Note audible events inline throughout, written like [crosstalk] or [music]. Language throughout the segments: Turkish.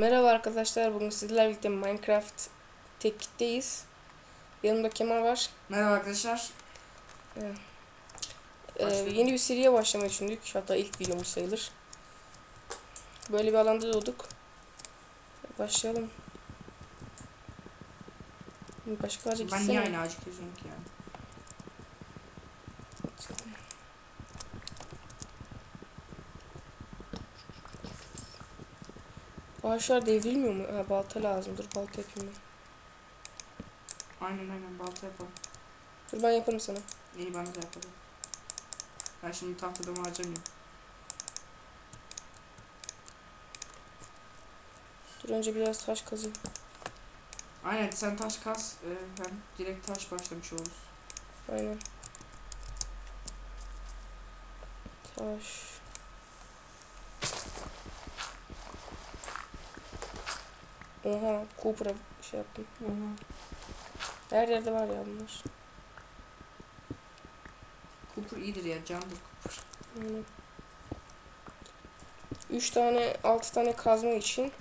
Merhaba arkadaşlar. Bugün sizlerle birlikte Minecraft Tek'teyiz. Yanımda Kemal var. Merhaba arkadaşlar. Ee, Başlayalım. yeni bir seriye başlamayı düşündük. Hatta ilk videomuz sayılır. Böyle bir alanda doğduk. Başlayalım. Başka ağaca Ben niye gitsene. aynı ağacı geziyorum ki yani? Ağaçlar devrilmiyor mu? Ha, balta lazım. Dur balta yapayım ben. Aynen aynen balta yapalım. Dur ben yaparım sana. İyi bana da yapalım. Ben şimdi tahtadan harcamayayım. Dur önce biraz taş kazayım. Aynen sen taş kas. E, hem direkt taş başlamış oluruz. Aynen. Taş. Oha, Cooper'a şey yaptım. Her yerde var ya bunlar. Cooper iyidir ya candır Cooper. Aynen. Üç tane, altı tane kazma için.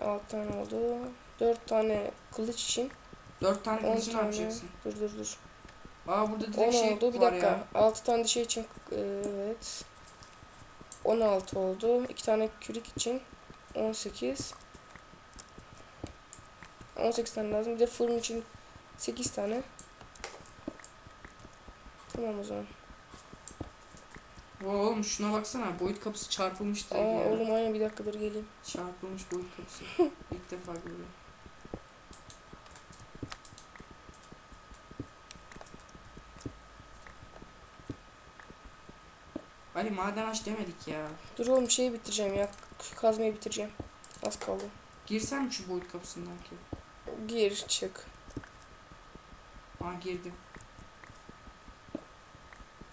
Altı tane oldu. Dört tane kılıç için. Dört tane On kılıcı ne yapacaksın? Dur dur dur. Aa burada direkt 10 şey oldu. Bir dakika. ya. 6 tane de şey için evet. 16 oldu. 2 tane kürek için 18. 18 tane lazım. Bir de fırın için 8 tane. Tamam o zaman. Oo, oğlum şuna baksana boyut kapısı çarpılmış Aa ya. oğlum aynen bir dakika dur geleyim. Çarpılmış boyut kapısı. [laughs] İlk defa görüyorum. Ali maden aç demedik ya. Dur oğlum şeyi bitireceğim ya. Kazmayı bitireceğim. Az kaldı. Girsen mi şu boyut kapısından ki? Gir çık. Aa girdim.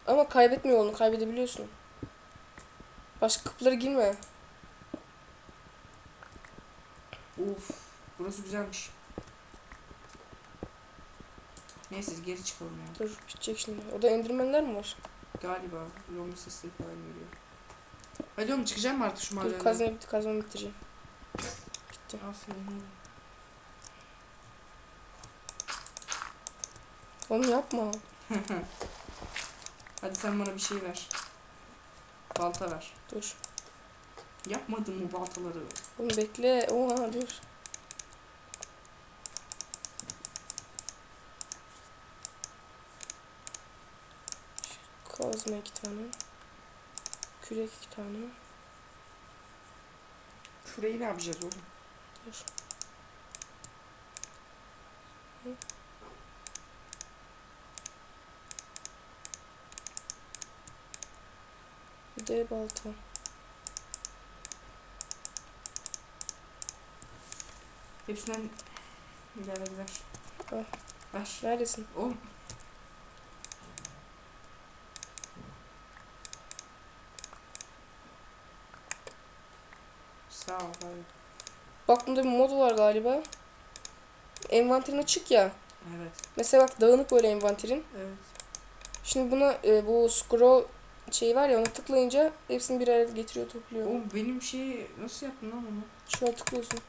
Ama kaybetme yolunu kaybedebiliyorsun. Başka kapılara girme. Of. Burası güzelmiş. Neyse geri çıkalım ya. Dur bitecek şimdi. Orada endirmenler mi var? Galiba zombi sesleri falan geliyor. Hadi oğlum çıkacağım mı artık şu Dur madenden? kazmayı bitir kazmayı bitireceğim. Bitti. Aferin. Oğlum yapma. [laughs] Hadi sen bana bir şey ver. Balta ver. Dur. Yapmadın mı baltaları? Oğlum bekle. Oha dur. Şu Kazma iki tane. Kürek iki tane. Şurayı ne yapacağız oğlum? Dur. Bir de balta. Hepsinden hadi ver. Al. Ver. Neredesin? Oğlum. Sağ ol abi. Bak bunda bir mod var galiba. Envanterin açık ya. Evet. Mesela bak dağınık böyle envanterin. Evet. Şimdi buna e, bu scroll şey var ya ona tıklayınca hepsini bir araya getiriyor topluyor. Oğlum benim şeyi nasıl yaptın lan onu? Şuna tıklıyorsun.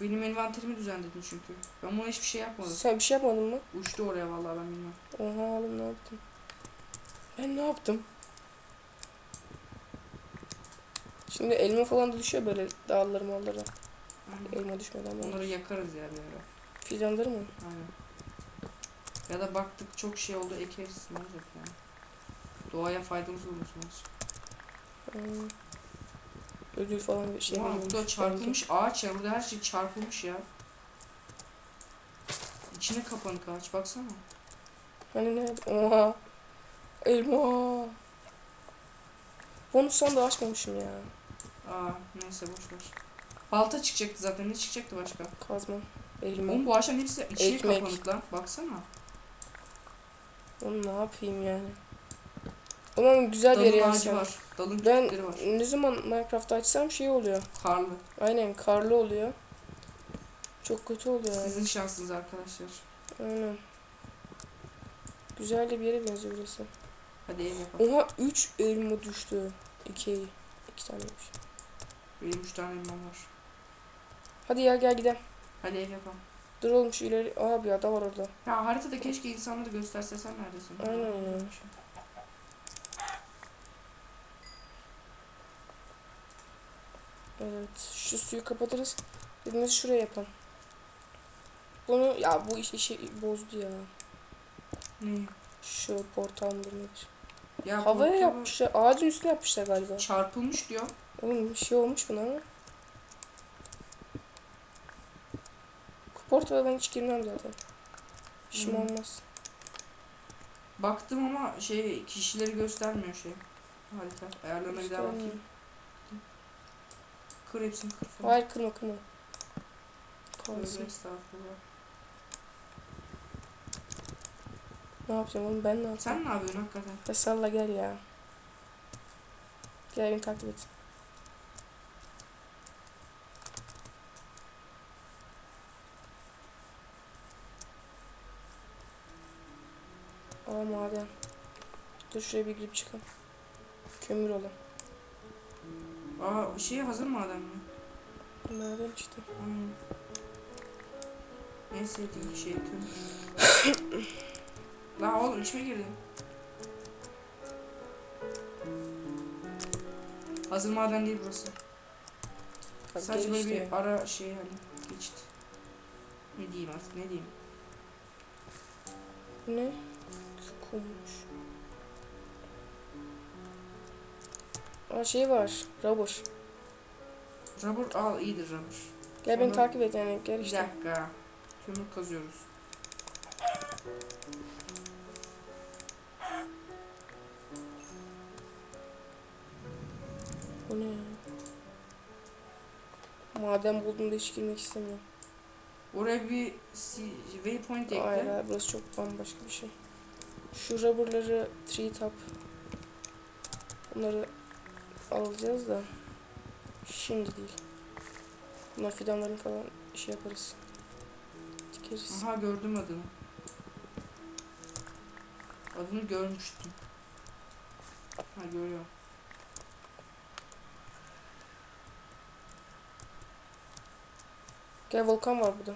Benim envanterimi düzenledin çünkü. Ben buna hiçbir şey yapmadım. Sen bir şey yapmadın mı? Uçtu oraya vallahi ben bilmem. Oha oğlum ne yaptın? Ben ne yaptım? Şimdi elma falan da düşüyor böyle dağları mallara. Elma düşmeden Onları böyle. yakarız ya ara. Fidanları mı? Aynen. Ya da baktık çok şey oldu ekeriz ne olacak yani. Doğaya faydamız olursun olsun. Hmm. Ödül falan bir şey Ulan burada çarpılmış ağaç ya burada her şey çarpılmış ya. İçine kapanık ağaç baksana. Hani nerede? Oha. Elma. Bonus son da açmamışım ya. Aa neyse boş ver. Balta çıkacaktı zaten ne çıkacaktı başka? Kazma. Elma. Oğlum bu ağaçların hepsi içi Ekmek. kapanık lan baksana. Oğlum ne yapayım yani? Oğlum güzel bir yer Dalın yani. ağacı var. Dalın Ben küçükleri var. ne zaman Minecraft'ta açsam şey oluyor. Karlı. Aynen karlı oluyor. Çok kötü oluyor yani. Sizin şansınız arkadaşlar. Aynen. Güzel de bir yere benziyor burası. Hadi ev yapalım. Oha 3 elma düştü. 2 2 taneymiş. Benim üç tane elmam var. Hadi ya gel gidelim. Hadi ev yapalım. Dur oğlum şu ileri. Aa bir ada var orada. Ya haritada keşke insanları gösterse sen neredesin? Aynen ya. Evet. Şu suyu kapatırız. Birimiz şuraya yapalım. Bunu ya bu iş işi bozdu ya. Ne? Şu portal nedir? Ya Havaya portalı yapmışlar. Ağacın üstüne yapmışlar galiba. Çarpılmış diyor. Oğlum bir şey olmuş buna ama. Bu portala ben hiç girmem zaten. İşim Hmm. olmaz. Baktım ama şey kişileri göstermiyor şey. Harita. Ayarlarına bir daha bakayım. Kır hepsini kır falan. Hayır kırma kırma. Kalsın. estağfurullah. Ne yapacağım oğlum ben ne yapacağım? Sen ne yapıyorsun hakikaten? Ya salla gel ya. Gel beni takip et. Aa maden. Dur şuraya bir girip çıkalım. Kömür olan. Aa şey hazır adam ya? Maden işte. Hmm. En sevdiğim şey kömür. [coughs] La oğlum içime girdi. Hazır maden değil burası. Bak Sadece böyle işte. bir ara şey hani geçit. Ne diyeyim artık ne diyeyim. Ne? Kummuş. Aa şey var. Rubber. Rubber al iyidir rubber. Gel beni takip et yani. Gel Bir işte. dakika. Kömür kazıyoruz. Bu ne ya? Maden bulduğumda hiç girmek istemiyorum. Oraya bir waypoint ekle. Hayır hayır burası çok bambaşka bir şey. Şu rubberları tree top. Bunları alacağız da. Şimdi değil. Bunlar fidanların falan şey yaparız. Dikeriz. Aha gördüm adını. Adını görmüştüm. Ha görüyorum. Gel volkan var burada.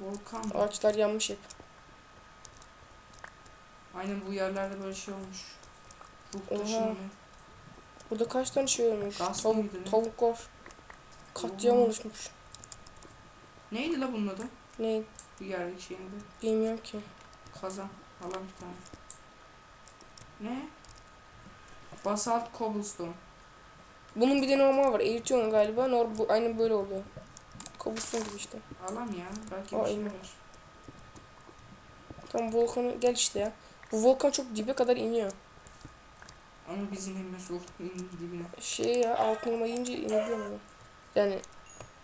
Volkan. Ağaçlar yanmış hep. Aynen bu yerlerde böyle şey olmuş. Ruh Oha. Burada kaç tane şey olmuş. Gaz Tavuk, mıydı ne? tavuklar. Katliam Oha. oluşmuş. Neydi la bunun adı? Ne Bu yerdeki şeyin adı. bilmiyorum ki. Kazan. Alan bir tane. Ne? Basalt cobblestone. Bunun bir de normal var. Eritiyorsun galiba. Nor bu aynı böyle oluyor. Kabuston gibi işte. Alan ya. Belki Aa, bir şey var. Tam volkanı gel işte ya. Bu volkan çok dibe kadar iniyor. Ama bizim inmez o dibine. Şey ya altına yiyince inebiliyor mu? Yani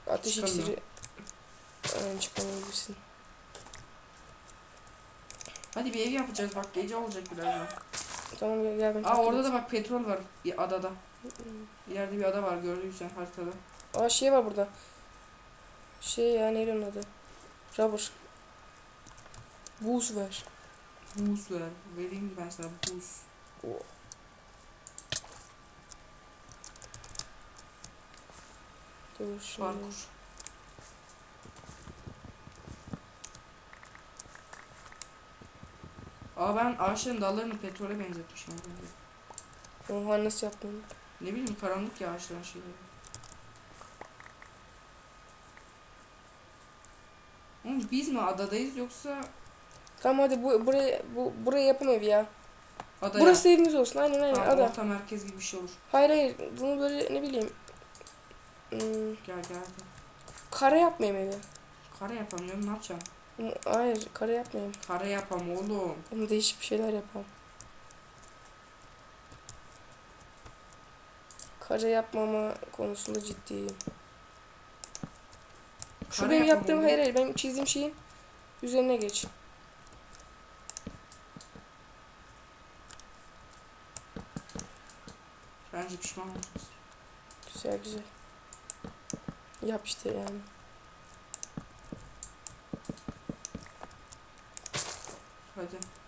ateş Çıkamıyor. iksiri yani çıkamayabilirsin. Hadi bir ev yapacağız bak gece olacak birazdan. Tamam gel, gel ben Aa takip orada da bak petrol var bir adada. İleride bir ada var gördüysen haritada. Aa şey var burada. Şey ya neydi onun adı? Rubber. Buz ver. Buz ver. Vereyim ben sana buz. Dur şimdi. Parkur. Aa ben ağaçların dallarını petrole benzetmişim. Oha nasıl yaptın? Ne bileyim karanlık ya ağaçların şeyleri. Oğlum biz mi adadayız yoksa Tamam hadi bu buraya bu buraya yapım evi ya. adaya? Burası evimiz olsun. Aynen aynen Ha, ada. orta merkez gibi bir şey olur. Hayır hayır. Bunu böyle ne bileyim. Hmm, Gel gel. kare yapmayayım evi. Kare yapamıyorum ne yapacağım? Hmm, Hayır kare yapmayayım. Kare yapam oğlum. Onu değişik bir şeyler yapalım. Kare yapmama konusunda ciddiyim. Şu Kare benim yaptığım oğlum. hayır hayır benim çizdiğim şeyin üzerine geç. Bence pişman olacağız. Güzel güzel. Yap işte yani. Hadi.